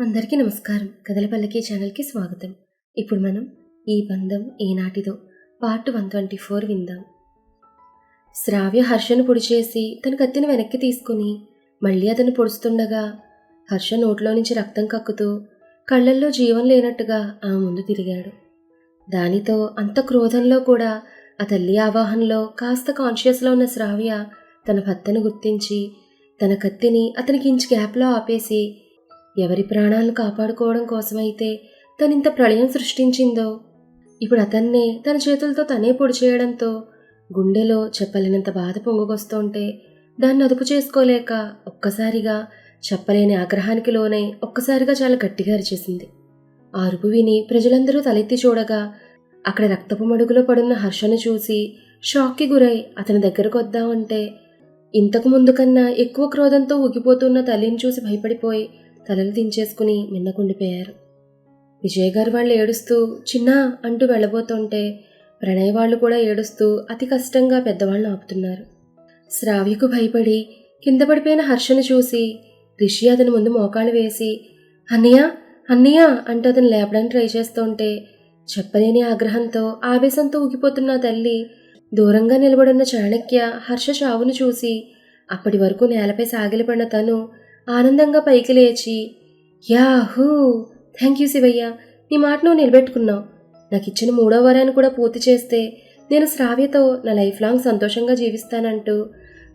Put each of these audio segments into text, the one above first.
అందరికీ నమస్కారం. కథలపల్లకి ఛానల్కి స్వాగతం. ఇప్పుడు మనం ఈ బంధం ఏనాటిదో పార్ట్ వన్ ట్వంటీ ఫోర్ విందాం. శ్రావ్య హర్షను పొడిచేసి తన కత్తిని వెనక్కి తీసుకుని మళ్ళీ అతను పొడుస్తుండగా హర్ష నోట్లో నుంచి రక్తం కక్కుతూ కళ్ళల్లో జీవం లేనట్టుగా ఆ ముందు తిరిగాడు. దానితో అంత క్రోధంలో కూడా ఆ తల్లి ఆవాహనలో కాస్త కాన్షియస్లో ఉన్న శ్రావ్య తన భర్తను గుర్తించి తన కత్తిని అతనికి ఇంచు గ్యాప్లో ఆపేసి ఎవరి ప్రాణాలను కాపాడుకోవడం కోసమైతే తనింత ప్రళయం సృష్టించిందో? ఇప్పుడు అతన్నే తన చేతులతో తనే పొడి చేయడంతో గుండెలో చెప్పలేనంత బాధ పొంగుకొస్తుంటే దాన్ని అదుపు చేసుకోలేక ఒక్కసారిగా చెప్పలేని ఆగ్రహానికి లోనై ఒక్కసారిగా చాలా గట్టిగా అరిచేసింది. ఆ అరుపు విని ప్రజలందరూ తలెత్తి చూడగా అక్కడ రక్తపు మడుగులో పడున్న హర్షను చూసి షాక్కి గురై అతని దగ్గరకు వద్దామంటే ఇంతకు ముందు కన్నా ఎక్కువ క్రోధంతో ఊగిపోతున్న తల్లిని చూసి భయపడిపోయి తలలు దించేసుకుని మిన్నకుండిపోయారు. విజయ్ గారు వాళ్ళు ఏడుస్తూ చిన్న అంటూ వెళ్ళబోతుంటే ప్రణయ్ వాళ్ళు కూడా ఏడుస్తూ అతి కష్టంగా పెద్దవాళ్ళని ఆపుతున్నారు. శ్రావ్యకు భయపడి కింద పడిపోయిన హర్షను చూసి రిషి అతని ముందు మోకాళ్ళు వేసి అన్నయ్య అన్నయ్య అంటూ అతను లేపడానికి ట్రై చేస్తుంటే చెప్పలేని ఆగ్రహంతో ఆవేశంతో ఊగిపోతున్న తల్లి దూరంగా నిలబడున్న చాణక్య హర్ష చావును చూసి అప్పటి వరకు నేలపై సాగిలపడిన తను ఆనందంగా పైకి లేచి యాహూ థ్యాంక్ యూ శివయ్య నీ మాట నువ్వు నిలబెట్టుకున్నావు. నాకు ఇచ్చిన మూడో వారాన్ని కూడా పూర్తి చేస్తే నేను శ్రావ్యతో నా లైఫ్ లాంగ్ సంతోషంగా జీవిస్తానంటూ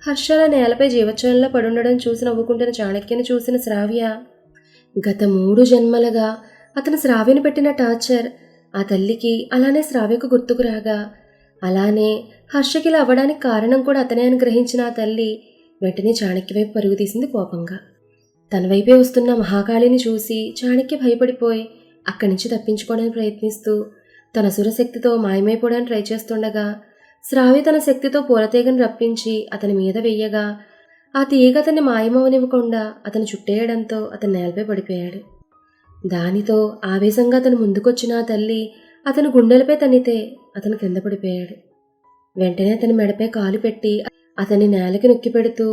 హర్షల నేలపై జీవోత్సవంలో పడుండడం చూసి నవ్వుకుంటున్న చాణక్యని చూసిన శ్రావ్య గత మూడు జన్మలుగా అతను శ్రావ్యను పెట్టిన టార్చర్ ఆ తల్లికి అలానే శ్రావ్యకు గుర్తుకు రాగా అలానే హర్షకిలా అవ్వడానికి కారణం కూడా అతనే అని గ్రహించిన ఆ తల్లి వెంటనే చాణక్య వైపు పరుగు తీసింది కోపంగా. తన వైపే వస్తున్న మహాకాళిని చూసి చాణక్య భయపడిపోయి అక్కడి నుంచి తప్పించుకోవడానికి ప్రయత్నిస్తూ తన సురశక్తితో మాయమైపోవడానికి ట్రై చేస్తుండగా శ్రావి తన శక్తితో పూలతీగను రప్పించి అతని మీద వెయ్యగా ఆ తీగ అతన్ని మాయమవనివ్వకుండా అతను చుట్టేయడంతో అతను నేలపై పడిపోయాడు. దానితో ఆవేశంగా అతను ముందుకొచ్చిన తల్లి అతను గుండెలపై తన్నితే అతను కింద పడిపోయాడు. వెంటనే అతని మెడపై కాలు పెట్టి అతన్ని నేలకి నొక్కి పెడుతూ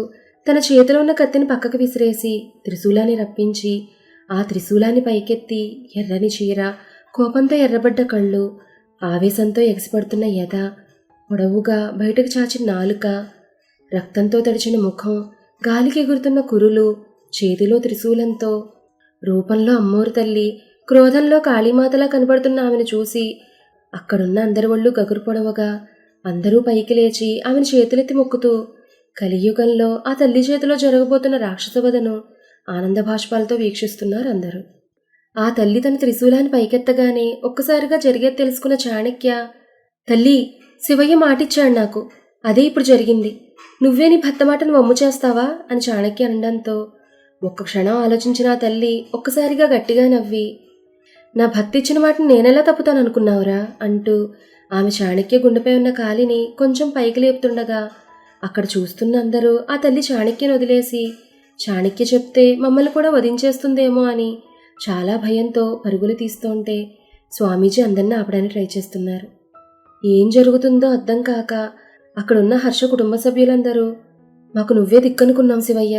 తన చేతిలో ఉన్న కత్తిని పక్కకు విసిరేసి త్రిశూలాన్ని రప్పించి ఆ త్రిశూలాన్ని పైకెత్తి ఎర్రని చీర కోపంతో ఎర్రబడ్డ కళ్ళు ఆవేశంతో ఎగసిపడుతున్న ఎద పొడవుగా బయటకు చాచిన నాలుక రక్తంతో తడిచిన ముఖం గాలికి ఎగురుతున్న కురులు చేతిలో త్రిశూలంతో రూపంలో అమ్మోరు తల్లి క్రోధంలో కాళీమాతలా కనబడుతున్న ఆమెను చూసి అక్కడున్న అందరి ఒళ్ళు గగురు పొడవగా అందరూ పైకి లేచి ఆమెను చేతులెత్తి మొక్కుతూ కలియుగంలో ఆ తల్లి చేతిలో జరగబోతున్న రాక్షస వధను ఆనంద భాష్పాలతో వీక్షిస్తున్నారు అందరూ. ఆ తల్లి తన త్రిశూలాన్ని పైకెత్తగానే ఒక్కసారిగా జరిగేది తెలుసుకున్న చాణక్య తల్లి శివయ్య మాటిచ్చాడు నాకు. అదే ఇప్పుడు జరిగింది. నువ్వే నీ భర్త మాటను వమ్ము చేస్తావా? అని చాణక్య అనడంతో ఒక్క క్షణం ఆలోచించిన ఆ తల్లి ఒక్కసారిగా గట్టిగా నవ్వి నా భర్త ఇచ్చిన మాటను నేనెలా తప్పుతాను అనుకున్నావురా అంటూ ఆమె చాణక్య గుండెపై ఉన్న కాలిని కొంచెం పైకి లేపుతుండగా అక్కడ చూస్తున్న అందరూ ఆ తల్లి చాణక్యను వదిలేసి చాణక్య చెప్తే మమ్మల్ని కూడా వధించేస్తుందేమో అని చాలా భయంతో పరుగులు తీస్తుంటే స్వామీజీ అందరిని ఆపడానికి ట్రై చేస్తున్నారు. ఏం జరుగుతుందో అర్థం కాక అక్కడున్న హర్ష కుటుంబ సభ్యులందరూ మాకు నువ్వే దిక్కనుకున్నాం శివయ్య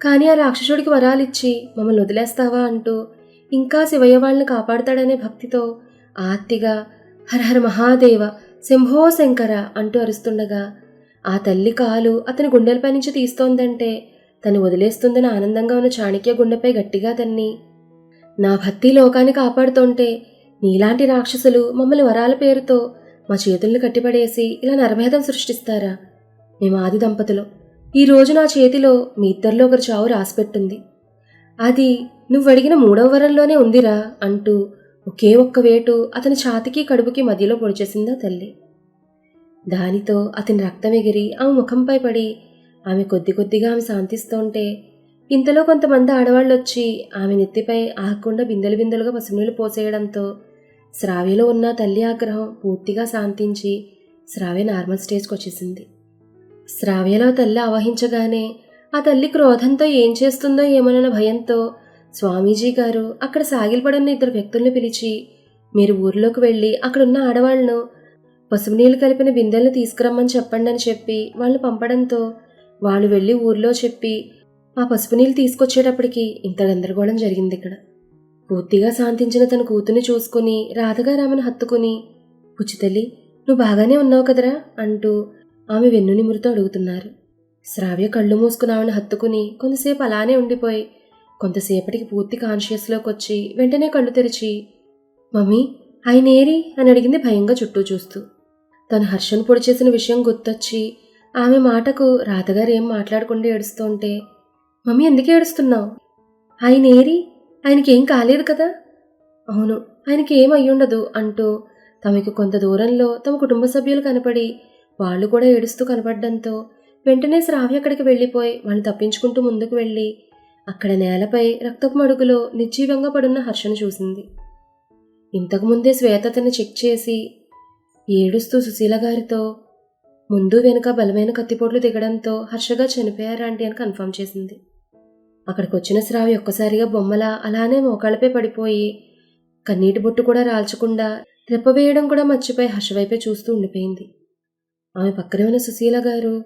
కానీ ఆ రాక్షసుడికి వరాలిచ్చి మమ్మల్ని వదిలేస్తావా అంటూ ఇంకా శివయ్య వాళ్ళని కాపాడతాడనే భక్తితో ఆర్తిగా హరహర మహాదేవ శంభో శంకర అంటూ అరుస్తుండగా ఆ తల్లి కాలు అతని గుండెలపై నుంచి తీస్తోందంటే తను వదిలేస్తుందని ఆనందంగా ఉన్న చాణక్య గుండెపై గట్టిగా తన్ని. నా భక్తి లోకాన్ని కాపాడుతుంటే నీలాంటి రాక్షసులు మమ్మల్ని వరాల పేరుతో మా చేతుల్ని కట్టిపడేసి ఇలా నరభేదం సృష్టిస్తారా? మేము ఆది దంపతులు. ఈరోజు నా చేతిలో మీ ఇద్దరిలో ఒకరు చావు రాసిపెట్టుంది. అది నువ్వు అడిగిన మూడవ వరంలోనే ఉందిరా అంటూ ఒకే ఒక్క వేటు అతని ఛాతికి కడుపుకి మధ్యలో పొడిచేసిందా తల్లి. దానితో అతని రక్తం ఎగిరి ఆమె ముఖంపై పడి ఆమె కొద్ది కొద్దిగా ఆమె శాంతిస్తుంటే ఇంతలో కొంతమంది ఆడవాళ్ళు వచ్చి ఆమె నెత్తిపై ఆగకుండా బిందెలు బిందెలుగా పసునీళ్ళు పోసేయడంతో శ్రావ్యలో ఉన్న తల్లి ఆగ్రహం పూర్తిగా శాంతించి శ్రావ్య నార్మల్ స్టేజ్కి వచ్చేసింది. శ్రావ్యలో తల్లి ఆవహించగానే ఆ తల్లి క్రోధంతో ఏం చేస్తుందో ఏమోనన్న భయంతో స్వామీజీ గారు అక్కడ సాగిలపడున్న ఇద్దరు వ్యక్తుల్ని పిలిచి మీరు ఊర్లోకి వెళ్ళి అక్కడున్న ఆడవాళ్ళను పసుపు నీళ్ళు కలిపిన బిందెలను తీసుకురమ్మని చెప్పండి అని చెప్పి వాళ్ళు పంపడంతో వాళ్ళు వెళ్ళి ఊర్లో చెప్పి ఆ పసుపు నీళ్ళు తీసుకొచ్చేటప్పటికి ఇంత గందరగోళం జరిగింది ఇక్కడ. పూర్తిగా శాంతించిన తన కూతుర్ని చూసుకుని రాధగారామను హత్తుకుని పుచ్చితల్లి నువ్వు బాగానే ఉన్నావు కదరా? అంటూ ఆమె వెన్ను నిమురుతో అడుగుతున్నారు. శ్రావ్య కళ్ళు మూసుకుని ఆమెను హత్తుకుని కొంతసేపు అలానే ఉండిపోయి కొంతసేపటికి పూర్తి కాన్షియస్లోకి వచ్చి వెంటనే కళ్ళు తెరిచి మమ్మీ ఆయన ఏరి అని అడిగింది భయంగా చుట్టూ చూస్తూ. తను హర్షను పొడి చేసిన విషయం గుర్తొచ్చి ఆమె మాటకు రాధగారు ఏం మాట్లాడకుండా ఏడుస్తుంటే మమ్మీ ఎందుకు ఏడుస్తున్నావు? ఆయన ఏరి? ఆయనకేం కాలేదు కదా? అవును ఆయనకి ఏం అయ్యుండదు అంటూ తమకు కొంత దూరంలో తమ కుటుంబ సభ్యులు కనపడి వాళ్ళు కూడా ఏడుస్తూ కనపడడంతో వెంటనే శ్రావ్య అక్కడికి వెళ్ళిపోయి వాళ్ళు తప్పించుకుంటూ ముందుకు వెళ్ళి అక్కడ నేలపై రక్తపు మడుగులో నిర్జీవంగా పడున్న హర్షను చూసింది. ఇంతకుముందే శ్వేత తను చెక్ చేసి ఏడుస్తూ సుశీల గారితో ముందు వెనుక బలమైన కత్తిపోట్లు దిగడంతో హర్షగా చనిపోయారాంటి అని కన్ఫర్మ్ చేసింది. అక్కడికి వచ్చిన శ్రావి ఒక్కసారిగా బొమ్మలా అలానే మోకాళ్ళపై పడిపోయి కన్నీటి బొట్టు కూడా రాల్చకుండా రెప్పవేయడం కూడా మర్చిపోయి హర్షవైపే చూస్తూ ఉండిపోయింది. ఆమె పక్కనే ఉన్న సుశీల గారు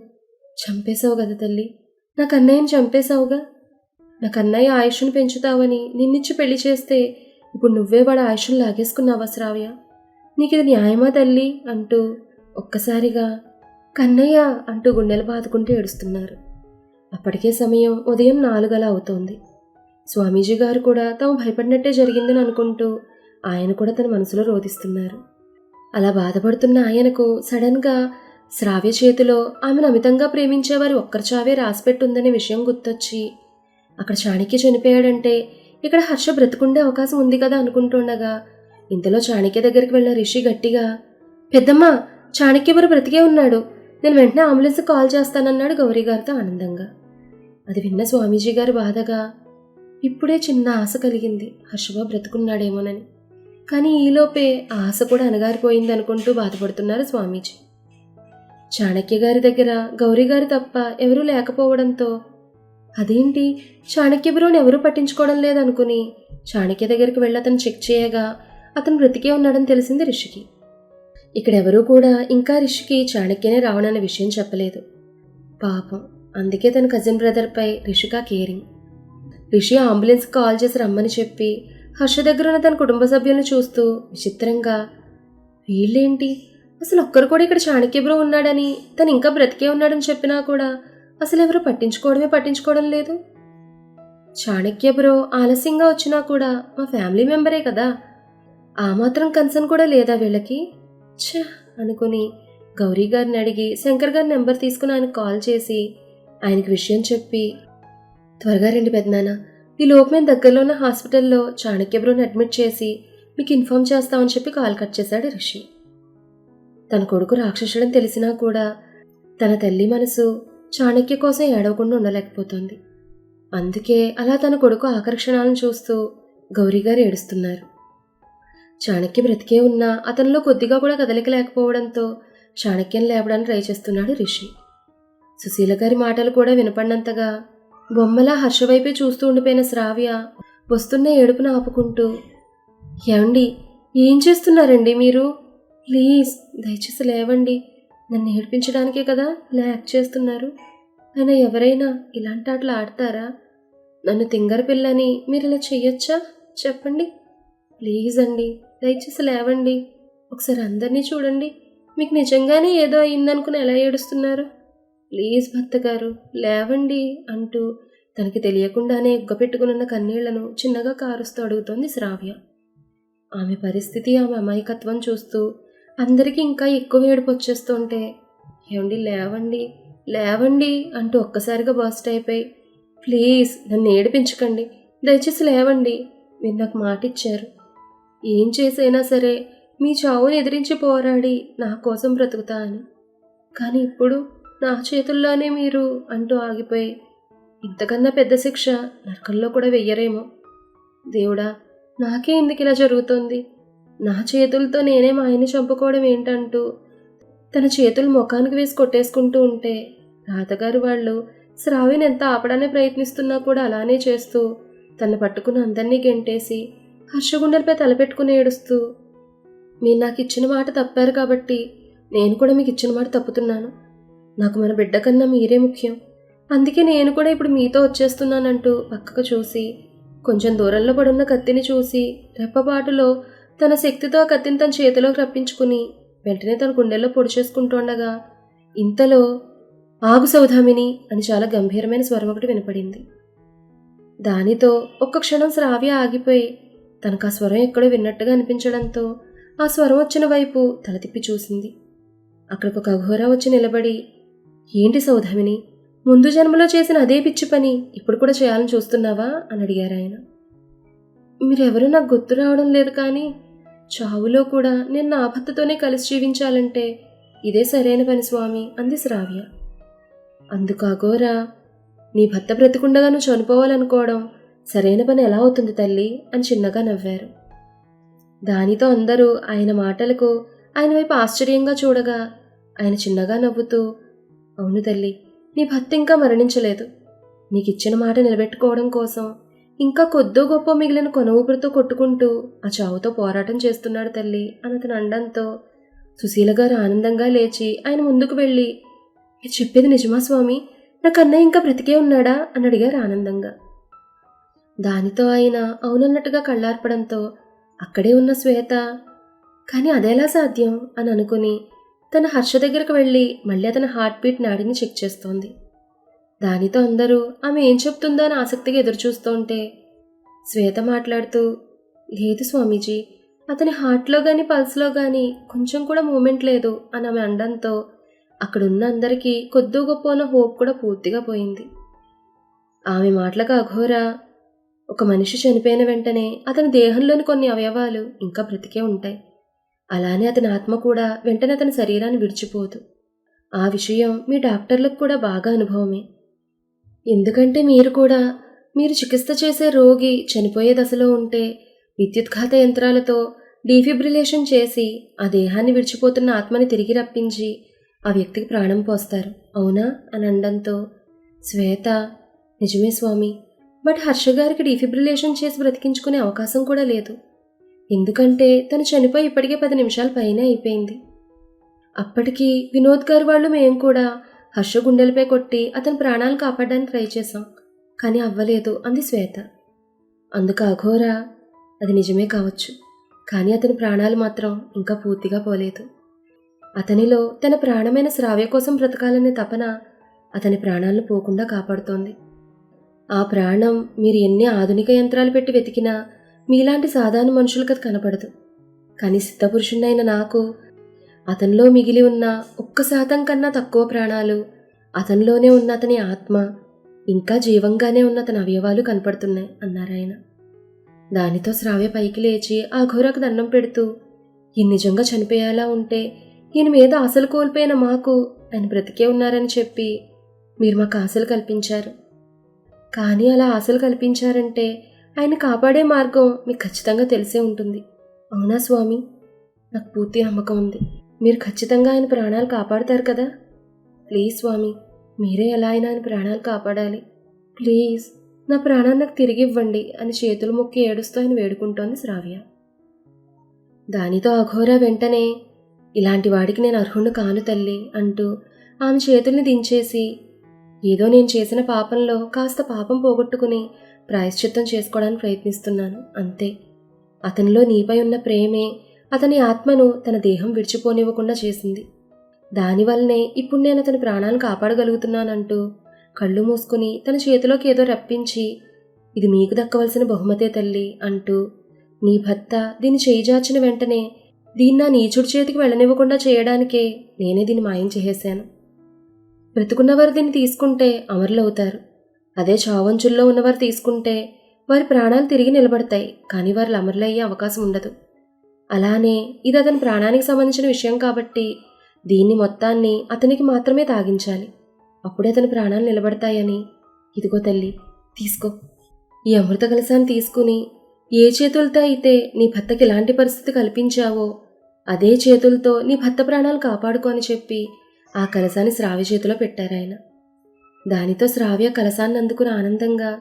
చంపేశావు కదా తల్లి నా కన్నయ్యని చంపేశావుగా? నా కన్నయ్య ఆయుష్ను పెంచుతావని నిన్నిచ్చి పెళ్ళి చేస్తే ఇప్పుడు నువ్వే వాడు ఆయుష్ను లాగేసుకున్నావా శ్రావ్య? నీకు ఇది న్యాయమా తల్లి? అంటూ ఒక్కసారిగా కన్నయ్య అంటూ గుండెలు బాదుకుంటూ ఏడుస్తున్నారు. అప్పటికే సమయం ఉదయం నాలుగలా అవుతోంది. స్వామీజీ గారు కూడా తాము భయపడినట్టే జరిగిందని అనుకుంటూ ఆయన కూడా తన మనసులో రోధిస్తున్నారు. అలా బాధపడుతున్న ఆయనకు సడన్గా శ్రావ్య చేతిలో ఆమెను అమితంగా ప్రేమించేవారు ఒక్కరి చావే రాసిపెట్టుందనే విషయం గుర్తొచ్చి అక్కడ చాణక్య చనిపోయాడంటే ఇక్కడ హర్ష బ్రతుకుండే అవకాశం ఉంది కదా అనుకుంటుండగా ఇంతలో చాణక్య దగ్గరికి వెళ్ళిన రిషి గట్టిగా పెద్దమ్మ చాణక్య ఎవరు బ్రతికే ఉన్నాడు. నేను వెంటనే అంబులెన్స్ కాల్ చేస్తానన్నాడు గౌరీ గారితో ఆనందంగా. అది విన్న స్వామీజీ గారు బాధగా ఇప్పుడే చిన్న ఆశ కలిగింది. హర్షబా బ్రతుకున్నాడేమోనని. కానీ ఈలోపే ఆ ఆశ కూడా అనగారిపోయింది అనుకుంటూ బాధపడుతున్నారు స్వామీజీ. చాణక్య గారి దగ్గర గౌరీ గారు తప్ప ఎవరూ లేకపోవడంతో అదేంటి? చాణక్య బ్రోని ఎవరూ పట్టించుకోవడం లేదనుకుని చాణక్య దగ్గరికి వెళ్ళి అతను చెక్ చేయగా అతను బ్రతికే ఉన్నాడని తెలిసింది రిషికి. ఇక్కడెవరూ కూడా ఇంకా రిషికి చాణక్యనే రావణన్న విషయం చెప్పలేదు. పాపం అందుకే తన cousin బ్రదర్పై Rishika caring. Rishi ambulance call చేసి రమ్మని చెప్పి హర్ష దగ్గర ఉన్న తన కుటుంబ సభ్యులను చూస్తూ విచిత్రంగా వీళ్ళేంటి? అసలు ఒక్కరు కూడా ఇక్కడ చాణక్య బ్రో ఉన్నాడని తను ఇంకా బ్రతికే ఉన్నాడని చెప్పినా కూడా అసలు ఎవరు పట్టించుకోవడమే పట్టించుకోవడం లేదు? చాణక్య బ్రో ఆలస్యంగా వచ్చినా కూడా మా ఫ్యామిలీ మెంబరే కదా ఆ మాత్రం కన్సర్న్ కూడా లేదా వీళ్ళకి? ఛ! అనుకుని గౌరీ గారిని అడిగి శంకర్ గారి నెంబర్ తీసుకుని ఆయన కాల్ చేసి ఆయనకి విషయం చెప్పి త్వరగా రండి పెద్దనాన్న. ఈ లోపు మేము దగ్గరలో ఉన్న హాస్పిటల్లో చాణక్య బ్రోని అడ్మిట్ చేసి మీకు ఇన్ఫామ్ చేస్తామని చెప్పి కాల్ కట్ చేశాడు రిషి. తన కొడుకు రాక్షసుడని తెలిసినా కూడా తన తల్లి మనసు చాణక్య కోసం ఏడవకుండా ఉండలేకపోతుంది. అందుకే అలా తన కొడుకు ఆకర్షణాలను చూస్తూ గౌరీగారు ఏడుస్తున్నారు. చాణక్య బ్రతికే ఉన్నా అతనిలో కొద్దిగా కూడా కదలిక లేకపోవడంతో చాణక్యం లేపడానికి ట్రై చేస్తున్నాడు రిషి. సుశీల గారి మాటలు కూడా వినపడినంతగా బొమ్మలా హర్షవైపే చూస్తూ ఉండిపోయిన శ్రావ్య వస్తున్న ఏడుపును ఆపుకుంటూ ఏమండి ఏం చేస్తున్నారండి మీరు? ప్లీజ్ దయచేసి లేవండి. నన్ను ఏడిపించడానికే కదా ఇలా యాక్ట్ చేస్తున్నారు. అయినా ఎవరైనా ఇలాంటి ఆటలు ఆడతారా? నన్ను తింగర పిల్లని మీరు ఇలా చెయ్యొచ్చా? చెప్పండి. ప్లీజ్ అండి. దయచేసి లేవండి. ఒకసారి అందరినీ చూడండి. మీకు నిజంగానే ఏదో అయిందనుకుని ఎలా ఏడుస్తున్నారు? ప్లీజ్ భర్త గారు లేవండి అంటూ తనకి తెలియకుండానే ఉగ్గపెట్టుకునున్న కన్నీళ్ళను చిన్నగా కారుస్తూ అడుగుతోంది శ్రావ్య. ఆమె పరిస్థితి ఆమె అమాయకత్వం చూస్తూ అందరికీ ఇంకా ఎక్కువ ఏడుపు వచ్చేస్తుంటే ఏమండి లేవండి లేవండి అంటూ ఒక్కసారిగా బస్ట్ అయిపోయి ప్లీజ్ నన్ను ఏడిపించకండి దయచేసి లేవండి మీరు నాకు మాట ఇచ్చారు ఏం చేసైనా సరే మీ చావుని ఎదిరించి పోరాడి నా కోసం బ్రతుకుతా అని కానీ ఇప్పుడు నా చేతుల్లోనే మీరు అంటూ ఆగిపోయి ఇంతకన్నా పెద్ద శిక్ష నరకంలో కూడా వెయ్యరేమో. దేవుడా నాకే ఎందుకు ఇలా జరుగుతోంది? నా చేతులతో నేనే మా ఆయన్ని చంపుకోవడం ఏంటంటూ తన చేతులు ముఖానికి వేసి కొట్టేసుకుంటూ ఉంటే రాతగారు వాళ్ళు శ్రావ్యని ఎంత ఆపడానికి ప్రయత్నిస్తున్నా కూడా అలానే చేస్తూ తను పట్టుకుని అందరినీ గెంటేసి హర్షగుండలపై తలపెట్టుకుని ఏడుస్తూ మీరు నాకు ఇచ్చిన మాట తప్పారు కాబట్టి నేను కూడా మీకు ఇచ్చిన మాట తప్పుతున్నాను. నాకు మన బిడ్డ కన్నా మీరే ముఖ్యం. అందుకే నేను కూడా ఇప్పుడు మీతో వచ్చేస్తున్నానంటూ పక్కకు చూసి కొంచెం దూరంలో పడున్న కత్తిని చూసి రెప్పపాటులో తన శక్తితో ఆ కత్తిని తన చేతిలోకి రప్పించుకుని వెంటనే తన గుండెల్లో పొడి చేసుకుంటుండగా ఇంతలో ఆగు సౌధామిని అని చాలా గంభీరమైన స్వరం ఒకటి వినపడింది. దానితో ఒక్క క్షణం శ్రావ్య ఆగిపోయి తనకు ఆ స్వరం ఎక్కడో విన్నట్టుగా అనిపించడంతో ఆ స్వరం వచ్చిన వైపు తల తిప్పి చూసింది. అక్కడికి ఒక అఘోర వచ్చి నిలబడి ఏంటి సౌధామిని ముందు జన్మలో చేసిన అదే పిచ్చి పని ఇప్పుడు కూడా చేయాలని చూస్తున్నావా? అని అడిగారు ఆయన. మీరెవరూ నాకు గుర్తు రావడం లేదు కానీ చావులో కూడా నేను నా భర్తతోనే కలిసి జీవించాలంటే ఇదే సరైన పని స్వామి అంది శ్రావ్య. అందుకు అఘోరా నీ భర్త బ్రతికుండగా నువ్వు చనిపోవాలనుకోవడం సరైన పని ఎలా అవుతుంది తల్లి? అని చిన్నగా నవ్వారు. దానితో అందరూ ఆయన మాటలకు ఆయన వైపు ఆశ్చర్యంగా చూడగా ఆయన చిన్నగా నవ్వుతూ అవును తల్లి నీ భర్త ఇంకా మరణించలేదు. నీకిచ్చిన మాట నిలబెట్టుకోవడం కోసం ఇంకా కొద్దో గొప్ప మిగిలిన కొన ఊపిరితో కొట్టుకుంటూ ఆ చావుతో పోరాటం చేస్తున్నాడు తల్లి అని అతను అండంతో సుశీల గారు ఆనందంగా లేచి ఆయన ముందుకు వెళ్ళి మీరు చెప్పేది నిజమా స్వామి? నా కన్నయ్య ఇంకా బ్రతికే ఉన్నాడా? అని అడిగారు ఆనందంగా. దానితో ఆయన అవునన్నట్టుగా కళ్ళార్పడంతో అక్కడే ఉన్న శ్వేత కానీ అదేలా సాధ్యం? అని అనుకుని తన హర్ష దగ్గరకు వెళ్ళి మళ్ళీ అతని హార్ట్ బీట్ నాడిని చెక్ చేస్తోంది. దానితో అందరూ ఆమె ఏం చెప్తుందో అని ఆసక్తిగా ఎదురుచూస్తుంటే శ్వేత మాట్లాడుతూ లేదు స్వామీజీ అతని హార్ట్లో కానీ పల్స్లో కానీ కొంచెం కూడా మూమెంట్ లేదు అని ఆమె అండంతో అక్కడున్న అందరికీ కొద్దో గొప్ప ఉన్న హోప్ కూడా పూర్తిగా పోయింది. ఆమె మాటలకు అఘోర ఒక మనిషి చనిపోయిన వెంటనే అతని దేహంలోని కొన్ని అవయవాలు ఇంకా బ్రతికే ఉంటాయి. అలానే అతని ఆత్మ కూడా వెంటనే అతని శరీరాన్ని విడిచిపోదు. ఆ విషయం మీ డాక్టర్లకు కూడా బాగా అనుభవమే. ఎందుకంటే మీరు కూడా మీరు చికిత్స చేసే రోగి చనిపోయే దశలో ఉంటే విద్యుత్ఘాత యంత్రాలతో డీఫిబ్రిలేషన్ చేసి ఆ దేహాన్ని విడిచిపోతున్న ఆత్మని తిరిగి రప్పించి ఆ వ్యక్తికి ప్రాణం పోస్తారు. అవునా? అని అనడంతో శ్వేత నిజమే స్వామి. బట్ హర్ష గారికి డీఫిబ్రిలేషన్ చేసి బ్రతికించుకునే అవకాశం కూడా లేదు. ఎందుకంటే తను చనిపోయి ఇప్పటికే పది నిమిషాల పైనే అయిపోయింది. అప్పటికి వినోద్ గారు వాళ్ళు మేము కూడా హర్ష గుండెలపై కొట్టి అతని ప్రాణాలు కాపాడడానికి ట్రై చేశాం. కానీ అవ్వలేదు అంది శ్వేత. అందుకు అఘోర అది నిజమే కావచ్చు. కానీ అతని ప్రాణాలు మాత్రం ఇంకా పూర్తిగా పోలేదు. అతనిలో తన ప్రాణమైన శ్రావ్య కోసం బ్రతకాలనే తపన అతని ప్రాణాలను పోకుండా కాపాడుతోంది. ఆ ప్రాణం మీరు ఎన్ని ఆధునిక యంత్రాలు పెట్టి వెతికినా మీలాంటి సాధారణ మనుషులకు అది కనపడదు. కానీ సిద్ధపురుషుణ్ణైన నాకు అతనిలో మిగిలి ఉన్న ఒక్క శాతం కన్నా తక్కువ ప్రాణాలు అతనిలోనే ఉన్న అతని ఆత్మ ఇంకా జీవంగానే ఉన్న అతని అవయవాలు కనపడుతున్నాయి అన్నారాయన దానితో శ్రావ్య పైకి లేచి ఆ ఘోరకు దండం పెడుతూ ఈ నిజంగా చనిపోయేలా ఉంటే ఈయన మీద ఆశలు కోల్పోయిన మాకు ఆయన బ్రతికే ఉన్నారని చెప్పి మీరు మాకు ఆశలు కల్పించారు. కానీ అలా ఆశలు కల్పించారంటే ఆయన కాపాడే మార్గం మీకు ఖచ్చితంగా తెలిసే ఉంటుంది. అవునా స్వామి? నాకు పూర్తి నమ్మకం ఉంది. మీరు ఖచ్చితంగా ఆయన ప్రాణాలు కాపాడతారు కదా? ప్లీజ్ స్వామి మీరే ఎలా అయినా ఆయన ప్రాణాలు కాపాడాలి. ప్లీజ్ నా ప్రాణాన్ని నాకు తిరిగి ఇవ్వండి అని చేతులు మొక్కి ఏడుస్తూ ఆయన వేడుకుంటోంది శ్రావ్య. దానితో అఘోర వెంటనే ఇలాంటి వాడికి నేను అర్హుణ్ణి కాను తల్లి అంటూ ఆమె చేతుల్ని దించేసి ఏదో నేను చేసిన పాపంలో కాస్త పాపం పోగొట్టుకుని ప్రాయశ్చిత్తం చేసుకోవడానికి ప్రయత్నిస్తున్నాను అంతే. అతనిలో నీపై ఉన్న ప్రేమే అతని ఆత్మను తన దేహం విడిచిపోనివ్వకుండా చేసింది. దానివల్లనే ఇప్పుడు నేను అతని ప్రాణాలు కాపాడగలుగుతున్నానంటూ కళ్ళు మూసుకుని తన చేతిలోకి ఏదో రప్పించి ఇది మీకు దక్కవలసిన బహుమతే తల్లి అంటూ నీ భర్త దీన్ని చేయిజార్చిన వెంటనే దీన్ని నా నీచుడి చేతికి వెళ్ళనివ్వకుండా చేయడానికే నేనే దీన్ని మాయం చేసేశాను. బ్రతుకున్నవారు దీన్ని తీసుకుంటే అమరులవుతారు. అదే చావంచుల్లో ఉన్నవారు తీసుకుంటే వారి ప్రాణాలు తిరిగి నిలబడతాయి కానీ వారు అమరులయ్యే అవకాశం ఉండదు. అలానే ఇది అతని ప్రాణానికి సంబంధించిన విషయం కాబట్టి దీన్ని మొత్తాన్ని అతనికి మాత్రమే తాగించాలి. అప్పుడే అతని ప్రాణాలు నిలబడతాయని. ఇదిగో తల్లి తీసుకో. ఈ అమృత కలశాన్ని తీసుకుని ఏ చేతులతో అయితే నీ భర్తకి ఎలాంటి పరిస్థితి కల్పించావో అదే చేతులతో నీ భర్త ప్రాణాలు కాపాడుకో అని చెప్పి ఆ కలశాన్ని శ్రావ్య చేతిలో పెట్టారాయన దానితో శ్రావ్య కలశాన్ని అందుకుని ఆనందంగా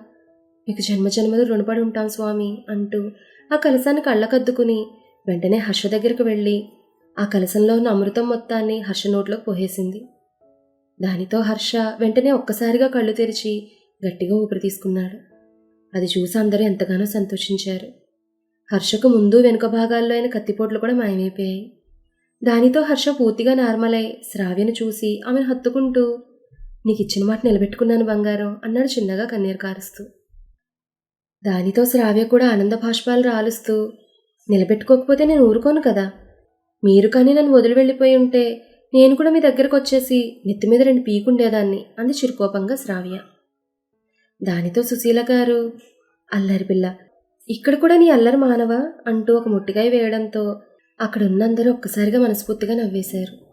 మీకు జన్మజన్మలు రుణపడి ఉంటాం స్వామి అంటూ ఆ కలశాన్ని కళ్ళకద్దుకుని వెంటనే హర్ష దగ్గరికి వెళ్ళి ఆ కలశంలో ఉన్న అమృతం మొత్తాన్ని హర్ష నోట్లోకి పోసేసింది దానితో హర్ష వెంటనే ఒక్కసారిగా కళ్ళు తెరిచి గట్టిగా ఊపిరి తీసుకున్నాడు. అది చూసి అందరూ ఎంతగానో సంతోషించారు. హర్షకు ముందు వెనుక భాగాల్లో అయిన కత్తిపోట్లు కూడా మాయమైపోయాయి. దానితో హర్ష పూర్తిగా నార్మల్ అయి శ్రావ్యను చూసి ఆమెను హత్తుకుంటూ నీకు ఇచ్చిన మాట నిలబెట్టుకున్నాను బంగారం అన్నాడు చిన్నగా కన్నీరు కారుస్తూ. దానితో శ్రావ్య కూడా ఆనంద భాష్పాలు రాలుస్తూ నిలబెట్టుకోకపోతే నేను ఊరుకోను కదా. మీరు కానీ నన్ను వదిలి వెళ్ళిపోయి ఉంటే నేను కూడా మీ దగ్గరకు వచ్చేసి నెత్తి మీద రెండు పీకుండేదాన్ని అంది చిరుకోపంగా శ్రావ్య. దానితో సుశీల గారు అల్లరి పిల్ల ఇక్కడ కూడా నీ అల్లరి మానవా? అంటూ ఒక ముట్టికాయ వేయడంతో అక్కడ ఉన్నందరూ ఒక్కసారిగా మనస్ఫూర్తిగా నవ్వేశారు.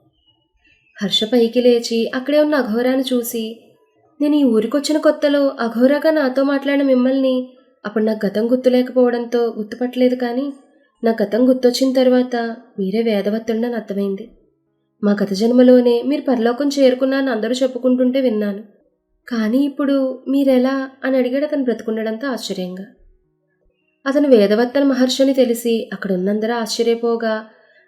హర్ష పైకి లేచి అక్కడే ఉన్న అఘోరాన్ని చూసి నేను ఈ ఊరికొచ్చిన కొత్తలో అఘోరాగా నాతో మాట్లాడిన మిమ్మల్ని అప్పుడు నాకు గతం గుర్తులేకపోవడంతో గుర్తుపట్టలేదు కానీ నా గతం గుర్తొచ్చిన తర్వాత మీరే వేదవత్తుండని అర్థమైంది. మా గత జన్మలోనే మీరు పరలోకం చేరుకున్నాను అందరూ చెప్పుకుంటుంటే విన్నాను. కానీ ఇప్పుడు మీరెలా? అని అడిగాడు అతను బ్రతుకుండడంతో ఆశ్చర్యంగా. అతను వేదవత్తన మహర్షిని తెలిసి అక్కడున్నందరూ ఆశ్చర్యపోగా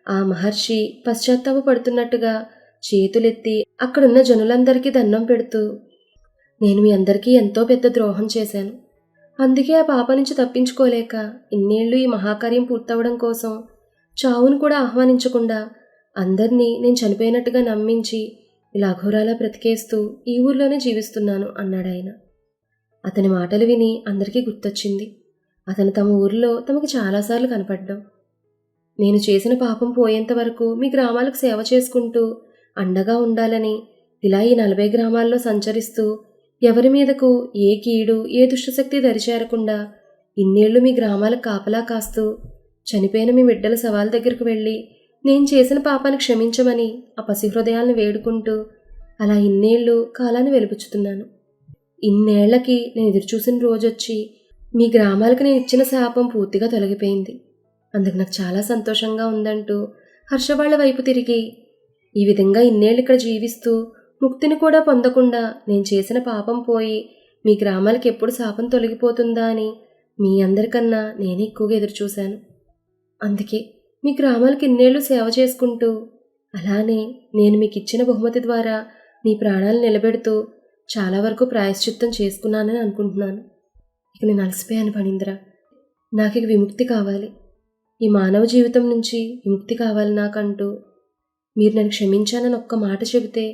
ఆ మహర్షి పశ్చాత్తాపడుతున్నట్టుగా చేతులెత్తి అక్కడున్న జనులందరికీ దండం పెడుతూ నేను మీ అందరికీ ఎంతో పెద్ద ద్రోహం చేశాను. అందుకే ఆ పాప నుంచి తప్పించుకోలేక ఇన్నేళ్ళు ఈ మహాకార్యం పూర్తవడం కోసం చావును కూడా ఆహ్వానించకుండా అందరినీ నేను చనిపోయినట్టుగా నమ్మించి ఇలా అఘోరాలా బ్రతికేస్తూ ఈ ఊర్లోనే జీవిస్తున్నాను అన్నాడాయన. అతని మాటలు విని అందరికీ గుర్తొచ్చింది. అతను తమ ఊరిలో తమకు చాలాసార్లు కనపడ్డాం. నేను చేసిన పాపం పోయేంత వరకు మీ గ్రామాలకు సేవ చేసుకుంటూ అండగా ఉండాలని ఇలా ఈ నలభై గ్రామాల్లో సంచరిస్తూ ఎవరి మీదకు ఏ కీడు ఏ దుష్టశక్తి దరిచేరకుండా ఇన్నేళ్ళు మీ గ్రామాలకు కాపలా కాస్తూ చనిపోయిన మీ బిడ్డల సవాల్ దగ్గరకు వెళ్ళి నేను చేసిన పాపాన్ని క్షమించమని ఆ పసి హృదయాలను వేడుకుంటూ అలా ఇన్నేళ్ళు కాలాన్ని వెలుపుచ్చుతున్నాను. ఇన్నేళ్ళకి నేను ఎదురుచూసిన రోజొచ్చి మీ గ్రామాలకు నేను ఇచ్చిన శాపం పూర్తిగా తొలగిపోయింది. అందుకు నాకు చాలా సంతోషంగా ఉందంటూ హర్ష వాళ్ళ వైపు తిరిగి ఈ విధంగా ఇన్నేళ్ళు ఇక్కడ జీవిస్తూ ముక్తిని కూడా పొందకుండా నేను చేసిన పాపం పోయి మీ గ్రామాలకు ఎప్పుడు శాపం తొలగిపోతుందా అని మీ అందరికన్నా నేనే ఎక్కువగా ఎదురుచూశాను. అందుకే మీ గ్రామాలకు ఇన్నేళ్ళు సేవ చేసుకుంటూ అలానే నేను మీకు ఇచ్చిన బహుమతి ద్వారా మీ ప్రాణాలు నిలబెడుతూ చాలా వరకు ప్రాయశ్చిత్తం చేసుకున్నానని అనుకుంటున్నాను. ఇక నేను అలసిపోయాను పడిందిరా. నాకు ఇక విముక్తి కావాలి. ఈ మానవ జీవితం నుంచి విముక్తి కావాలి నాకంటూ మీరు నన్ను క్షమించానని ఒక్క మాట చెబితే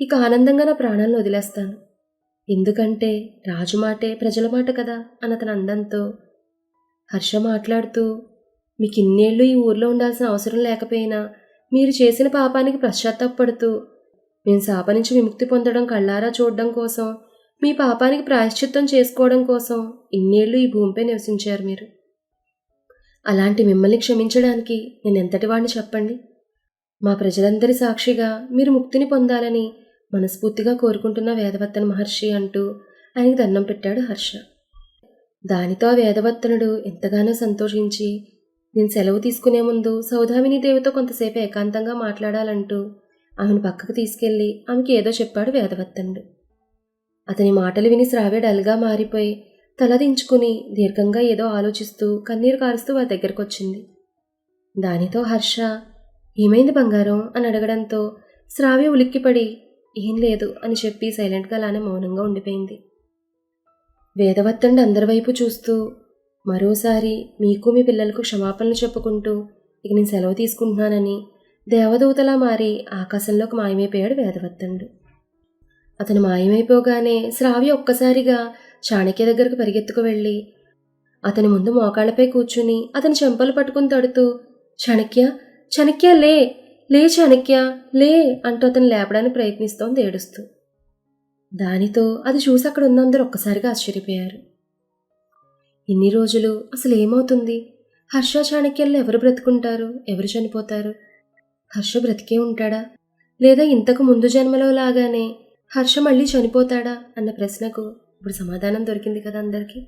ఇక ఆనందంగా నా ప్రాణాలను వదిలేస్తాను. ఎందుకంటే రాజు మాటే ప్రజల మాట కదా అని అతను అందంతో హర్ష మాట్లాడుతూ మీకు ఇన్నేళ్ళు ఈ ఊర్లో ఉండాల్సిన అవసరం లేకపోయినా మీరు చేసిన పాపానికి పశ్చాత్తాపడుతూ మేము శాప నుంచి విముక్తి పొందడం కళ్ళారా చూడడం కోసం మీ పాపానికి ప్రాయశ్చిత్తం చేసుకోవడం కోసం ఇన్నేళ్ళు ఈ భూమిపై నివసించారు మీరు. అలాంటి మిమ్మల్ని క్షమించడానికి నేను ఎంతటి వాడిని చెప్పండి? మా ప్రజలందరి సాక్షిగా మీరు ముక్తిని పొందాలని మనస్ఫూర్తిగా కోరుకుంటున్న వేదవత్తన మహర్షి అంటూ ఆయనకి దండం పెట్టాడు హర్ష. దానితో వేదవత్తనుడు ఎంతగానో సంతోషించి నేను సెలవు తీసుకునే ముందు సౌధామిని దేవితో కొంతసేపు ఏకాంతంగా మాట్లాడాలంటూ ఆమెను పక్కకు తీసుకెళ్ళి ఆమెకి ఏదో చెప్పాడు వేదవత్తనుడు. అతని మాటలు విని శ్రావ్య డల్గా మారిపోయి తలదించుకుని దీర్ఘంగా ఏదో ఆలోచిస్తూ కన్నీరు కారుస్తూ వారి దగ్గరకు వచ్చింది దానితో హర్ష ఏమైంది బంగారం? అని అడగడంతో శ్రావ్య ఉలిక్కిపడి ఏం లేదు అని చెప్పి సైలెంట్గా అలానే మౌనంగా ఉండిపోయింది. వేదవత్తండి అందరి వైపు చూస్తూ మరోసారి మీకు మీ పిల్లలకు క్షమాపణలు చెప్పుకుంటూ ఇక నేను సెలవు తీసుకుంటున్నానని దేవదూతలా మారి ఆకాశంలోకి మాయమైపోయాడు వేదవత్తండు. అతను మాయమైపోగానే శ్రావ్య ఒక్కసారిగా చాణక్య దగ్గరకు పరిగెత్తుకు వెళ్ళి అతని ముందు మోకాళ్ళపై కూర్చుని అతని చెంపలు పట్టుకుని తడుతూ చాణక్య చాణక్య లే లే చాణక్య లే అంటూ అతను లేపడానికి ప్రయత్నిస్తోంది ఏడుస్తూ. దానితో అది చూసి అక్కడ ఉన్నందరూ ఒక్కసారిగా ఆశ్చర్యపోయారు. ఇన్ని రోజులు అసలు ఏమవుతుంది? హర్ష చాణక్యాలు ఎవరు బ్రతుకుంటారు? ఎవరు చనిపోతారు? హర్ష బ్రతికే ఉంటాడా? లేదా ఇంతకు ముందు జన్మలో లాగానే హర్ష మళ్ళీ చనిపోతాడా అన్న ప్రశ్నకు ఇప్పుడు సమాధానం దొరికింది కదా అందరికీ.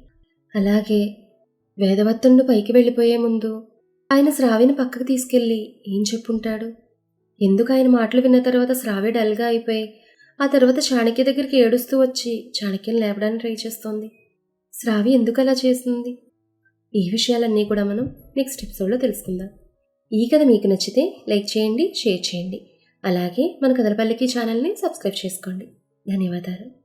అలాగే వేదవత్తుడు పైకి వెళ్ళిపోయే ముందు ఆయన శ్రావిని పక్కకు తీసుకెళ్ళి ఏం చెప్పుంటాడు? ఎందుకు ఆయన మాటలు విన్న తర్వాత శ్రావి డల్గా అయిపోయి ఆ తర్వాత చాణక్య దగ్గరికి ఏడుస్తూ వచ్చి చాణక్యం లేపడానికి ట్రై చేస్తోంది. శ్రావి ఎందుకు అలా చేస్తుంది? ఈ విషయాలన్నీ కూడా మనం నెక్స్ట్ ఎపిసోడ్లో తెలుసుకుందాం. ఈ కథ మీకు నచ్చితే లైక్ చేయండి షేర్ చేయండి. అలాగే మన కథలపల్లికి ఛానల్ని సబ్స్క్రైబ్ చేసుకోండి. ధన్యవాదాలు.